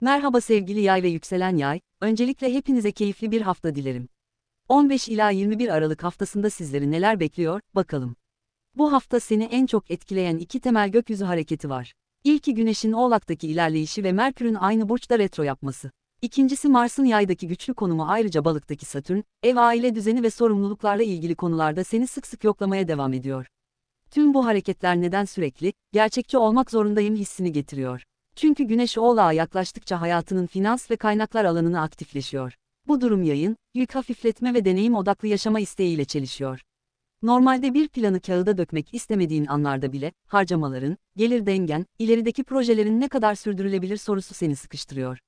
Merhaba sevgili yay ve yükselen yay, öncelikle hepinize keyifli bir hafta dilerim. 15 ila 21 Aralık haftasında sizleri neler bekliyor, bakalım. Bu hafta seni en çok etkileyen iki temel gökyüzü hareketi var. İlki Güneş'in Oğlak'taki ilerleyişi ve Merkür'ün aynı burçta retro yapması. İkincisi Mars'ın yaydaki güçlü konumu ayrıca balıktaki Satürn, ev aile düzeni ve sorumluluklarla ilgili konularda seni sık sık yoklamaya devam ediyor. Tüm bu hareketler neden sürekli, gerçekçi olmak zorundayım hissini getiriyor. Çünkü Güneş Oğlağa yaklaştıkça hayatının finans ve kaynaklar alanını aktifleşiyor. Bu durum yayın, yük hafifletme ve deneyim odaklı yaşama isteğiyle çelişiyor. Normalde bir planı kağıda dökmek istemediğin anlarda bile, harcamaların, gelir dengen, ilerideki projelerin ne kadar sürdürülebilir sorusu seni sıkıştırıyor.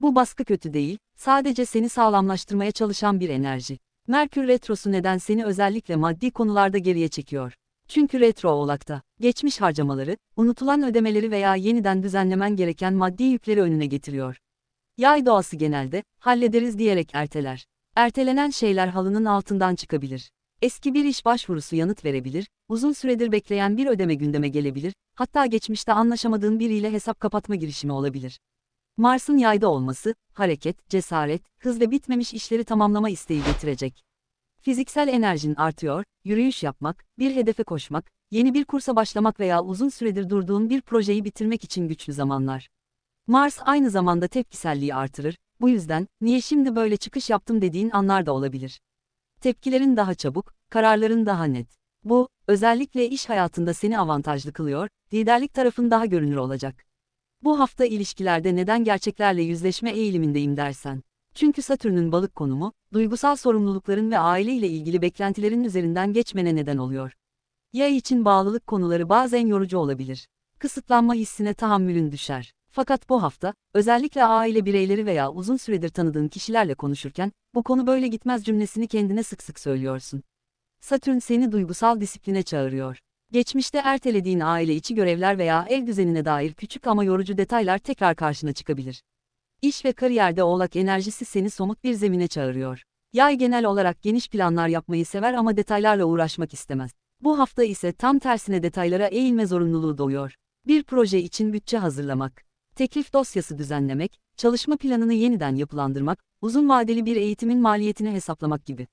Bu baskı kötü değil, sadece seni sağlamlaştırmaya çalışan bir enerji. Merkür Retrosu neden seni özellikle maddi konularda geriye çekiyor? Çünkü retro oğlakta, geçmiş harcamaları, unutulan ödemeleri veya yeniden düzenlemen gereken maddi yükleri önüne getiriyor. Yay doğası genelde, hallederiz diyerek erteler. Ertelenen şeyler halının altından çıkabilir. Eski bir iş başvurusu yanıt verebilir, uzun süredir bekleyen bir ödeme gündeme gelebilir, hatta geçmişte anlaşamadığın biriyle hesap kapatma girişimi olabilir. Mars'ın yayda olması, hareket, cesaret, hız ve bitmemiş işleri tamamlama isteği getirecek. Fiziksel enerjin artıyor, yürüyüş yapmak, bir hedefe koşmak, yeni bir kursa başlamak veya uzun süredir durduğun bir projeyi bitirmek için güçlü zamanlar. Mars aynı zamanda tepkiselliği artırır, bu yüzden, niye şimdi böyle çıkış yaptım dediğin anlar da olabilir. Tepkilerin daha çabuk, kararların daha net. Bu, özellikle iş hayatında seni avantajlı kılıyor, liderlik tarafın daha görünür olacak. Bu hafta ilişkilerde neden gerçeklerle yüzleşme eğilimindeyim dersen. Çünkü Satürn'ün balık konumu, duygusal sorumlulukların ve aile ile ilgili beklentilerin üzerinden geçmene neden oluyor. Yay için bağlılık konuları bazen yorucu olabilir. Kısıtlanma hissine tahammülün düşer. Fakat bu hafta, özellikle aile bireyleri veya uzun süredir tanıdığın kişilerle konuşurken, bu konu böyle gitmez cümlesini kendine sık sık söylüyorsun. Satürn seni duygusal disipline çağırıyor. Geçmişte ertelediğin aile içi görevler veya ev düzenine dair küçük ama yorucu detaylar tekrar karşına çıkabilir. İş ve kariyerde oğlak enerjisi seni somut bir zemine çağırıyor. Yay genel olarak geniş planlar yapmayı sever ama detaylarla uğraşmak istemez. Bu hafta ise tam tersine detaylara eğilme zorunluluğu doğuyor. Bir proje için bütçe hazırlamak, teklif dosyası düzenlemek, çalışma planını yeniden yapılandırmak, uzun vadeli bir eğitimin maliyetini hesaplamak gibi.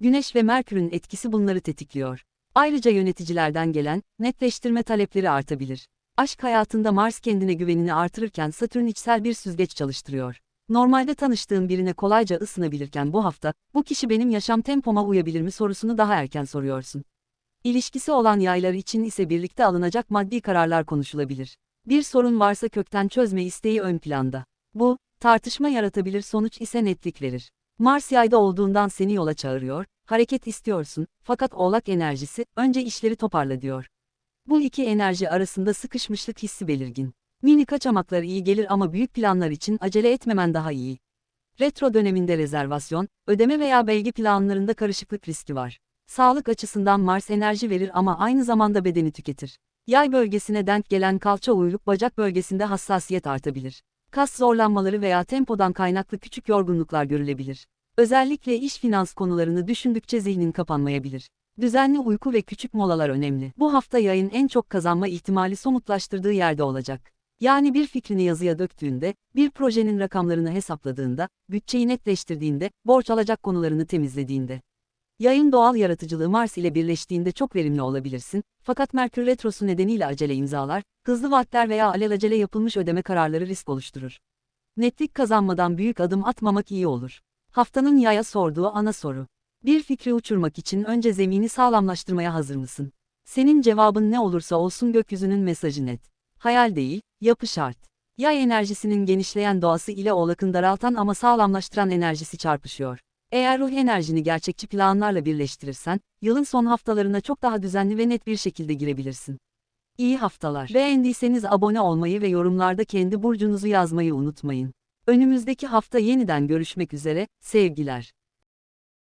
Güneş ve Merkür'ün etkisi bunları tetikliyor. Ayrıca yöneticilerden gelen, netleştirme talepleri artabilir. Aşk hayatında Mars kendine güvenini artırırken Satürn içsel bir süzgeç çalıştırıyor. Normalde tanıştığın birine kolayca ısınabilirken bu hafta, bu kişi benim yaşam tempoma uyabilir mi sorusunu daha erken soruyorsun. İlişkisi olan yaylar için ise birlikte alınacak maddi kararlar konuşulabilir. Bir sorun varsa kökten çözme isteği ön planda. Bu, tartışma yaratabilir sonuç ise netlik verir. Mars yayda olduğundan seni yola çağırıyor, hareket istiyorsun, fakat oğlak enerjisi, önce işleri toparla diyor. Bu iki enerji arasında sıkışmışlık hissi belirgin. Mini kaçamaklar iyi gelir ama büyük planlar için acele etmemen daha iyi. Retro döneminde rezervasyon, ödeme veya belge planlarında karışıklık riski var. Sağlık açısından Mars enerji verir ama aynı zamanda bedeni tüketir. Yay bölgesine denk gelen kalça uyluk bacak bölgesinde hassasiyet artabilir. Kas zorlanmaları veya tempodan kaynaklı küçük yorgunluklar görülebilir. Özellikle iş finans konularını düşündükçe zihnin kapanmayabilir. Düzenli uyku ve küçük molalar önemli. Bu hafta yayın en çok kazanma ihtimali somutlaştırdığı yerde olacak. Yani bir fikrini yazıya döktüğünde, bir projenin rakamlarını hesapladığında, bütçeyi netleştirdiğinde, borç alacak konularını temizlediğinde. Yayın doğal yaratıcılığı Mars ile birleştiğinde çok verimli olabilirsin, fakat Merkür Retrosu nedeniyle acele imzalar, hızlı vaatler veya alelacele yapılmış ödeme kararları risk oluşturur. Netlik kazanmadan büyük adım atmamak iyi olur. Haftanın yaya sorduğu ana soru. Bir fikri uçurmak için önce zemini sağlamlaştırmaya hazır mısın? Senin cevabın ne olursa olsun gökyüzünün mesajı net. Hayal değil, yapı şart. Yay enerjisinin genişleyen doğası ile oğlakın daraltan ama sağlamlaştıran enerjisi çarpışıyor. Eğer ruh enerjini gerçekçi planlarla birleştirirsen, yılın son haftalarına çok daha düzenli ve net bir şekilde girebilirsin. İyi haftalar. Beğendiyseniz abone olmayı ve yorumlarda kendi burcunuzu yazmayı unutmayın. Önümüzdeki hafta yeniden görüşmek üzere, sevgiler.